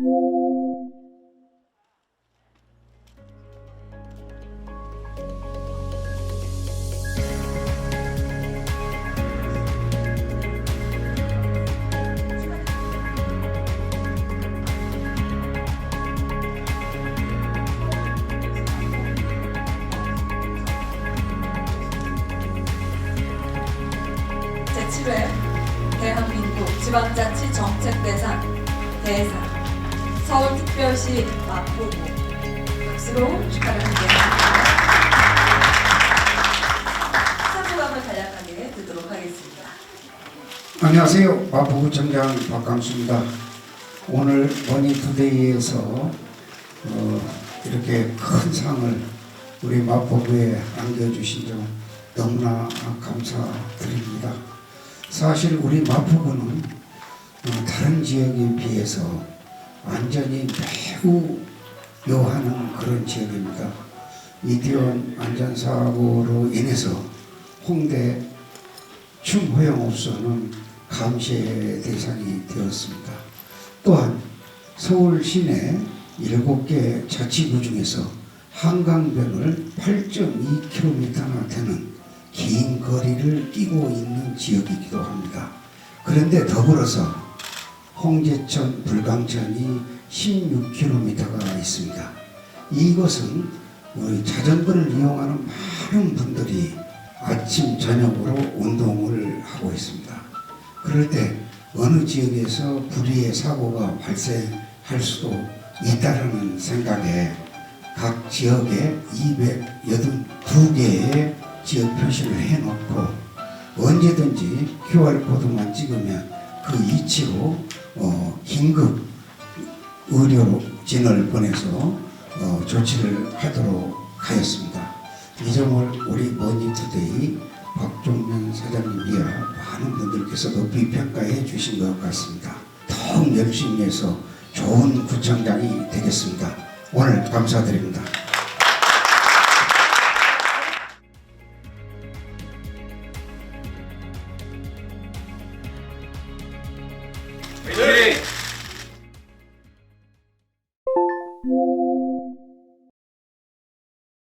제7회 대한민국 지방자치 정책대상 대상 서울특별시 마포구 박수로 축하를 드립니다. 사주감을 간략하게 듣도록 하겠습니다. 안녕하세요. 마포구청장 박강수입니다. 오늘 머니투데이에서 어, 이렇게 큰 상을 우리 마포구에 안겨주신 점 너무나 감사드립니다. 사실 우리 마포구는 어, 다른 지역에 비해서 완전히 매우 요하는 그런 지역입니다. 이태원 안전사고로 인해서 홍대 충호영업소는 감시의 대상이 되었습니다. 또한 서울 시내 7개 자치구 중에서 한강변을 8.2km나 되는 긴 거리를 끼고 있는 지역이기도 합니다. 그런데 더불어서 홍제천, 불광천이 16km가 있습니다. 이것은 우리 자전거를 이용하는 많은 분들이 아침 저녁으로 운동을 하고 있습니다. 그럴 때 어느 지역에서 불의의 사고가 발생할 수도 있다라는 생각에 각 지역에 282개의 지역 표시를 해놓고 언제든지 QR코드만 찍으면 그 위치로 어, 긴급 의료진을 보내서 어, 조치를 하도록 하였습니다. 이 점을 우리 머니투데이 박종면 사장님이야 많은 분들께서 높이 평가해 주신 것 같습니다. 더욱 열심히 해서 좋은 구청장이 되겠습니다. 오늘 감사드립니다.